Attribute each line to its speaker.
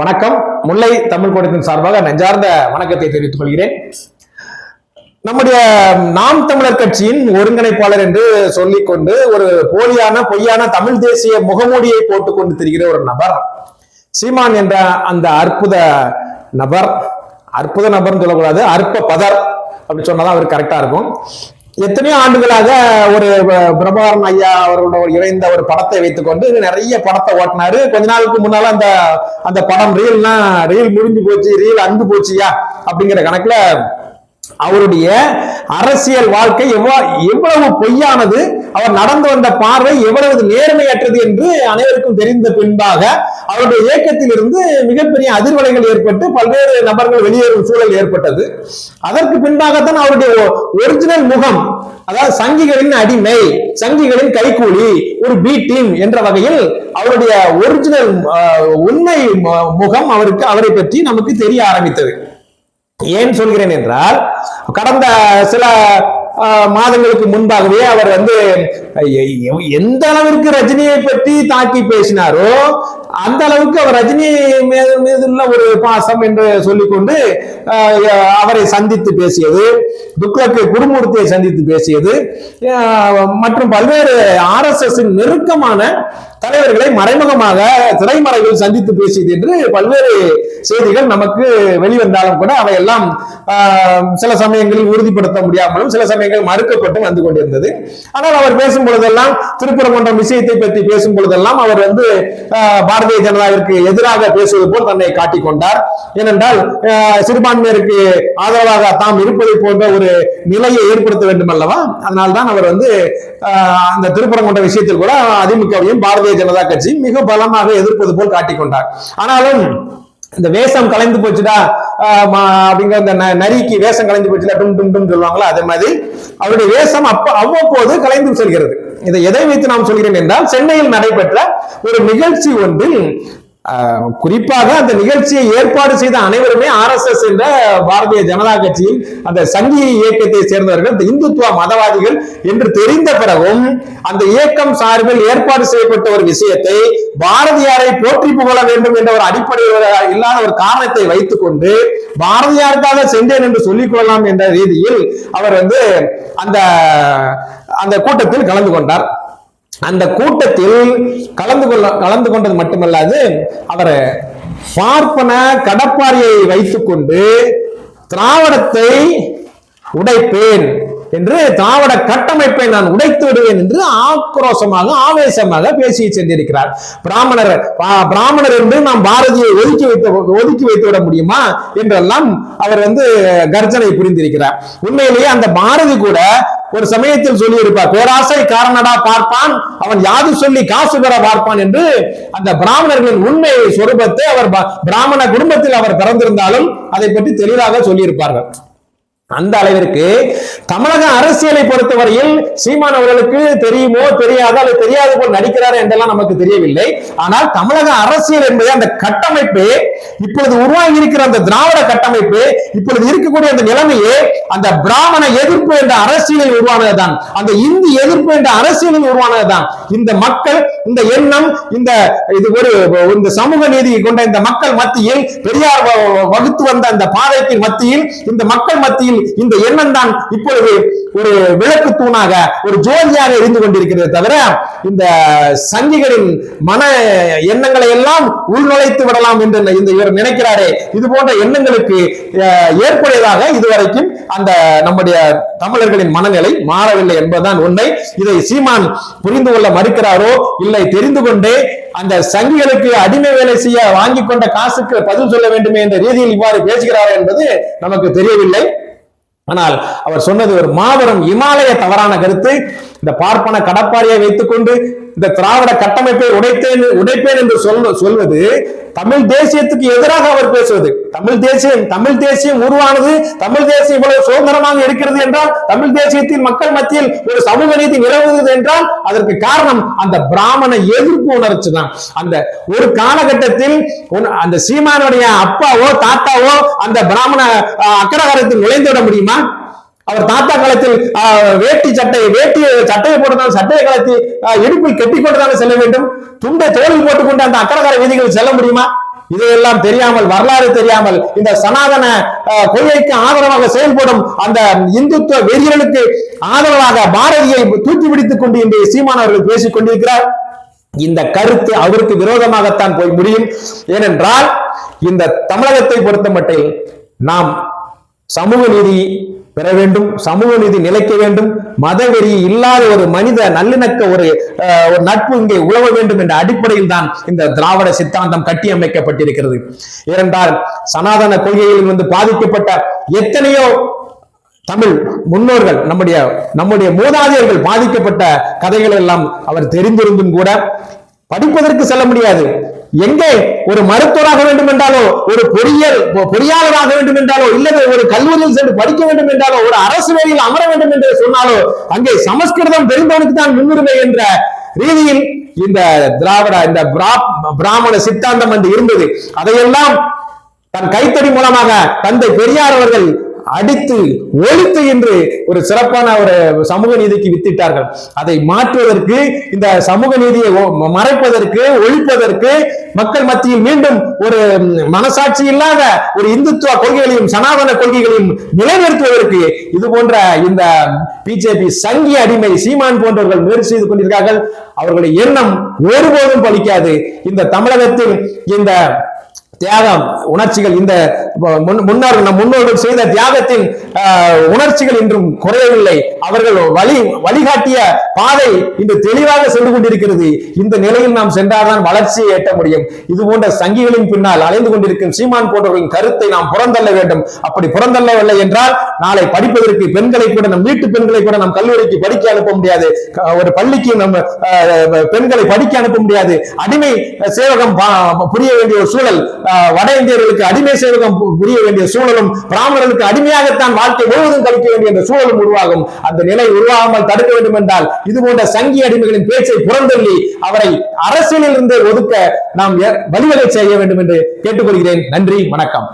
Speaker 1: வணக்கம். முல்லை தமிழ் கூட்டத்தின் சார்பாக நெஞ்சார்ந்த வணக்கத்தை தெரிவித்துக் கொள்கிறேன். நம்முடைய நாம் தமிழர் கட்சியின் ஒருங்கிணைப்பாளர் என்று சொல்லிக்கொண்டு ஒரு போலியான பொய்யான தமிழ் தேசிய முகமூடியை போட்டுக்கொண்டு திரிகிற ஒரு நபர் சீமான் என்ற அந்த அற்புத நபர் அற்புத நபர்னு சொல்லக்கூடாது அற்ப பதர் அப்படி சொன்னாதான் அவர் கரெக்டா இருக்கும். எத்தனையோ ஆண்டுகளாக ஒரு ப- பிரபாகரன் ஐயா அவர்களோட ஒரு இணைந்த ஒரு படத்தை வைத்துக்கொண்டு நிறைய படத்தை ஓட்டினாரு. கொஞ்ச நாளுக்கு முன்னால அந்த அந்த படம் ரீல்னா ரீல் முடிஞ்சு போச்சு ரீல் அந்து போச்சியா அப்படிங்கிற கணக்குல அவருடைய அரசியல் வாழ்க்கை எவ்வளவு எவ்வளவு பொய்யானது அவர் நடந்து வந்த பார்வை எவ்வளவு நேர்மையற்றது என்று அனைவருக்கும் தெரிந்த பின்பாக அவருடைய இயக்கத்தில் இருந்து மிகப்பெரிய அதிர்வலைகள் ஏற்பட்டு பல்வேறு நபர்கள் வெளியேறும் சூழல் ஏற்பட்டது. அதற்கு பின்பாகத்தான் அவருடைய ஒரிஜினல் முகம் அதாவது சங்கிகளின் அடிமை சங்கிகளின் கைக்கூலி ஒரு பி டீம் என்ற வகையில் அவருடைய ஒரிஜினல் உண்மை முகம் அவருக்கு அவரை பற்றி நமக்கு தெரிய ஆரம்பித்தது. ஏன் சொல்கிறேன் என்றால் கடந்த சில மாதங்களுக்கு முன்பாகவே அவர் வந்து எந்த அளவிற்கு ரஜினியை பற்றி தாக்கி பேசினாரோ அந்த அளவுக்கு அவர் ரஜினி மீது மீதுள்ள ஒரு பாசம் என்று சொல்லிக்கொண்டு அவரை சந்தித்து பேசியது துக்ளக்கு குருமூர்த்தியை சந்தித்து பேசியது மற்றும் பல்வேறு ஆர் எஸ் நெருக்கமான தலைவர்களை மறைமுகமாக திரைமறைவில் சந்தித்து பேசியது என்று பல்வேறு செய்திகள் நமக்கு வெளிவந்தாலும் கூட அவையெல்லாம் ஆஹ், சில சமயங்களில் உறுதிப்படுத்த முடியாமலும் சில சமயங்கள் மறுக்கப்பட்டு வந்து கொண்டிருந்தது. ஆனால் அவர் பேசும் பொழுதெல்லாம் திருப்பரங்குன்றம் விஷயத்தை பற்றி பேசும் பொழுதெல்லாம் அவர் வந்து ஆஹ், பாரதிய ஜனதாவிற்கு எதிராக பேசுவது போல் தன்னை காட்டிக் கொண்டார். ஏனென்றால் ஆஹ், சிறுபான்மையருக்கு ஆதரவாக தாம் இருப்பதை போன்ற ஒரு நிலையை ஏற்படுத்த வேண்டும் அல்லவா அதனால்தான் அவர் வந்து ஆஹ், அந்த திருப்பரங்குன்ற விஷயத்தில் கூட அதிமுகவையும் பாரதிய ஜனதா கட்சியும் மிக பலமாக எதிர்ப்பது போல் காட்டிக்கொண்டார் ஆனாலும் இந்த வேஷம் கலைந்து போச்சுடா அப்படிங்கிற அந்த ந- நரிக்கு வேஷம் கலைந்து போச்சுடா டும் டும் டும் சொல்லுவாங்களா அதே மாதிரி அவருடைய வேஷம் அப்ப அவ்வப்போது கலைந்து செல்கிறது. இதை எதை வைத்து நாம் சொல்கிறேன் என்றால் சென்னையில் நடைபெற்ற ஒரு நிகழ்ச்சி ஒன்றில் குறிப்பாக அந்த நிகழ்ச்சியை ஏற்பாடு செய்த அனைவருமே ஆர்எஸ்எஸ் என்ற பாரதிய ஜனதா கட்சியின் அந்த சங்கி இயக்கத்தை சேர்ந்தவர்கள் இந்த இந்துத்துவ மதவாதிகள் என்று தெரிந்த பிறகும் அந்த இயக்கம் சார்பில் ஏற்பாடு செய்யப்பட்ட ஒரு விஷயத்தை பாரதியாரை போற்றி புகழ வேண்டும் என்ற ஒரு அடிப்படையில் இல்லாத ஒரு காரணத்தை வைத்துக்கொண்டு பாரதியாருக்காக சென்றேன் என்று சொல்லிக் கொள்ளலாம் என்ற ரீதியில் அவர் வந்து அந்த அந்த கூட்டத்தில் கலந்து கொண்டார். அந்த கூட்டத்தில் கலந்து கொள்ள கலந்து கொண்டது மட்டுமல்லாது அவர் பார்ப்பன கடப்பாரியை வைத்துக்கொண்டு திராவிடத்தை உடைப்பேன் என்று திராவிட கட்டமைப்பை நான் உடைத்து விடுவேன் என்று ஆக்ரோஷமாக ஆவேசமாக பேசி சென்றிருக்கிறார். பிராமணர் பிராமணர் என்று நாம் பாரதியை ஒதுக்கி வைத்து ஒதுக்கி வைத்து விட முடியுமா என்றெல்லாம் அவர் வந்து கர்ஜனை புரிந்திருக்கிறார். உண்மையிலேயே அந்த பாரதி கூட ஒரு சமயத்தில் சொல்லி இருப்பார் பேராசை காரணடா பார்ப்பான் அவன் யாது சொல்லி காசு பெற பார்ப்பான் என்று அந்த பிராமணர்களின் உண்மை சொரூபத்தை அவர் ப- பிராமண குடும்பத்தில் அவர் பிறந்திருந்தாலும் அதை பற்றி தெளிவாக சொல்லியிருப்பார்கள். அந்த அளவிற்கு தமிழக அரசியலை பொறுத்தவரையில் சீமான் அவர்களுக்கு தெரியுமோ தெரியாதோ அல்லது தெரியாது போல் நடிக்கிறார் என்றெல்லாம் நமக்கு தெரியவில்லை. ஆனால் தமிழக அரசியல் என்பது அந்த கட்டமைப்பு இப்பொழுது உருவாகி இருக்கிற அந்த திராவிட கட்டமைப்பு இப்பொழுது இருக்கக்கூடிய அந்த நிலைமையே அந்த பிராமண எதிர்ப்பு என்ற அரசியலில் உருவானதுதான். அந்த இந்தி எதிர்ப்பு என்ற அரசியலில் உருவானதுதான். இந்த மக்கள் இந்த எண்ணம் இந்த இது ஒரு இந்த சமூக நீதியை கொண்ட இந்த மக்கள் மத்தியில் பெரியார் வகுத்து வந்த அந்த பாதைக்கு மத்தியில் இந்த மக்கள் மத்தியில் இந்த எண்ணம் தான் இப்பொழுது ஒரு விளக்கு தூணாக ஒரு ஜோதியாக இருந்து கொண்டிருக்கிறது தவிர இந்த சங்கிகளின் மன எண்ணங்களை எல்லாம் உள்நுழைத்து விடலாம் என்று இந்த இவர் நினைக்கிறாரே. இது போன்ற எண்ணங்களுக்கு ஏற்புடையதாக இதுவரைக்கும் அந்த நம்முடைய தமிழர்களின் மனநிலை மாறவில்லை என்பதுதான் உண்மை. இதை சீமான் புரிந்து கொள்ள மறுக்கிறாரோ இல்லை தெரிந்து கொண்டே அந்த சங்கிகளுக்கு அடிமை வேலை செய்ய வாங்கி கொண்ட காசுக்கு பதில் சொல்ல வேண்டுமே என்ற ரீதியில் இவ்வாறு பேசுகிறார் என்பது நமக்கு தெரியவில்லை. ஆனால் அவர் சொன்னது ஒரு மாபெரும் இமாலய தவறான கருத்து. இந்த பார்ப்பன கடப்பாரியை வைத்துக்கொண்டு இந்த திராவிட கட்டமைப்பை உடைத்தேன் உடைப்பேன் என்று சொல் சொல்வது தமிழ் தேசியத்துக்கு எதிராக அவர் பேசுவது. தமிழ் தேசியம் தமிழ் தேசியம் உருவானது தமிழ் தேசியம் இவ்வளவு சுதந்திரமாக இருக்கிறது என்றால் தமிழ் தேசியத்தில் மக்கள் மத்தியில் ஒரு சமூக நீதி நிலவுகிறது என்றால் அதற்கு காரணம் அந்த பிராமண எதிர்ப்பு உணர்ச்சி தான். அந்த ஒரு காலகட்டத்தில் அந்த சீமானுடைய அப்பாவோ தாத்தாவோ அந்த பிராமண அக்கரகாரத்தில் அக்ரஹாரத்தில் நுழைந்து விட முடியுமா? அவர் தாத்தா காலத்தில் ஆஹ், வேட்டி சட்டை வேட்டி சட்டையை போட்டதால் சட்டையை கலத்தி இடுப்பில் கட்டி கொண்டுதானே செல்ல வேண்டும்? துண்டை தோளில் போட்டுக்கொண்டு அந்த அக்கரகார வீதிகள் செல்ல முடியுமா? இதையெல்லாம் தெரியாமல் வரலாறு தெரியாமல் இந்த சனாதன கொள்கைக்கு ஆதரவாக செயல்படும் அந்த இந்துத்துவ வெறியர்களுக்கு ஆதரவாக பாரதியை தூக்கி பிடித்துக் கொண்டு இன்றைய சீமான் அவர்கள் பேசிக் கொண்டிருக்கிறார். இந்த கருத்து அவருக்கு விரோதமாகத்தான் போய் முடியும். ஏனென்றால் இந்த தமிழகத்தை பொறுத்த மட்டில் நாம் சமூக நீதி பெற வேண்டும் சமூக நீதி நிலைக்க வேண்டும் மதவெறி இல்லாத ஒரு மனித நல்லிணக்க ஒரு அஹ், ஒரு நட்பு இங்கே உழவ வேண்டும் என்ற அடிப்படையில் தான் இந்த திராவிட சித்தாந்தம் கட்டியமைக்கப்பட்டிருக்கிறது. இரண்டால் சனாதன கொள்கையில் வந்து பாதிக்கப்பட்ட எத்தனையோ தமிழ் முன்னோர்கள் நம்முடைய நம்முடைய மூதாதையர்கள் பாதிக்கப்பட்ட கதைகள் எல்லாம் அவர் தெரிந்திருந்தும் கூட படிப்பதற்கு செல்ல முடியாது. எங்கே? ஒரு மருத்துவராக வேண்டும் என்றாலோ ஒரு பொறியியல் பொறியாளராக வேண்டும் என்றாலோ இல்லது ஒரு கல்லூரியில் சென்று படிக்க வேண்டும் என்றாலோ ஒரு அரசு வேலையில் அமர வேண்டும் என்று சொன்னாலோ அங்கே சமஸ்கிருதம் தெரிந்தவனுக்கு தான் முன்னுரிமை என்ற ரீதியில் இந்த திராவிட இந்த பிரா- பிராமண சித்தாந்தம் வந்து இருந்தது. அதையெல்லாம் தன் கைத்தறி மூலமாக தந்தை பெரியார் அவர்கள் அடித்து ஒழித்து என்று ஒரு சிறப்பான ஒரு சமூக நீதிக்கு வித்திட்டார்கள். அதை மாற்றுவதற்கு இந்த சமூக நீதியை மறைப்பதற்கு ஒழிப்பதற்கு மக்கள் மத்தியில் மீண்டும் ஒரு மனசாட்சி இல்லாத ஒரு இந்துத்துவ கொள்கைகளையும் சனாதன கொள்கைகளையும் நிலைநிறுத்துவதற்கு இது போன்ற இந்த பிஜேபி சங்கி அடிமை சீமான் போன்றவர்கள் முயற்சி செய்து கொண்டிருக்கிறார்கள் அவர்களுடைய எண்ணம் ஒருபோதும் பலிக்காது. இந்த தமிழகத்தில் இந்த தியாகம் உணர்ச்சிகள் இந்த முன்- முன்னர் நம் முன்னோர்கள் செய்த தியாகத்தின் உணர்ச்சிகள் இன்றும் குறையவில்லை. அவர்கள் வழி வழிகாட்டிய பாதை இன்று தெளிவாக சென்று கொண்டிருக்கிறது. இந்த நிலையில் நாம் சென்றால்தான் வளர்ச்சியை எட்ட முடியும். இது போன்ற சங்கிகளின் பின்னால் அலைந்து கொண்டிருக்கும் சீமான் போன்றவர்களின் கருத்தை நாம் புறந்தள்ள வேண்டும். அப்படி புறந்தள்ளவில்லை என்றால் நாளை படிப்பதற்கு பெண்களை கூட நம் வீட்டு பெண்களை கூட நம் கல்லூரிக்கு படிக்க அனுப்ப முடியாது. ஒரு பள்ளிக்கு நம்ம பெண்களை படிக்க அனுப்ப முடியாது. அடிமை சேவகம் புரிய வேண்டிய ஒரு சூழல் வட இந்தியர்களுக்கு அடிமை சேவகம் புரிய வேண்டிய சூழலும் பிராமணர்களுக்கு அடிமையாகத்தான் வாழ்க்கை முழுவதும் கழிக்க வேண்டிய சூழலும் உருவாகும். அந்த நிலை உருவாகாமல் தடுக்க வேண்டும் என்றால் இது போன்ற சங்கி அடிமைகளின் பேச்சை புறந்தள்ளி அவரை அரசியலில் இருந்து ஒதுக்க நாம் வழிவகை செய்ய வேண்டும் என்று கேட்டுக்கொள்கிறேன். நன்றி வணக்கம்.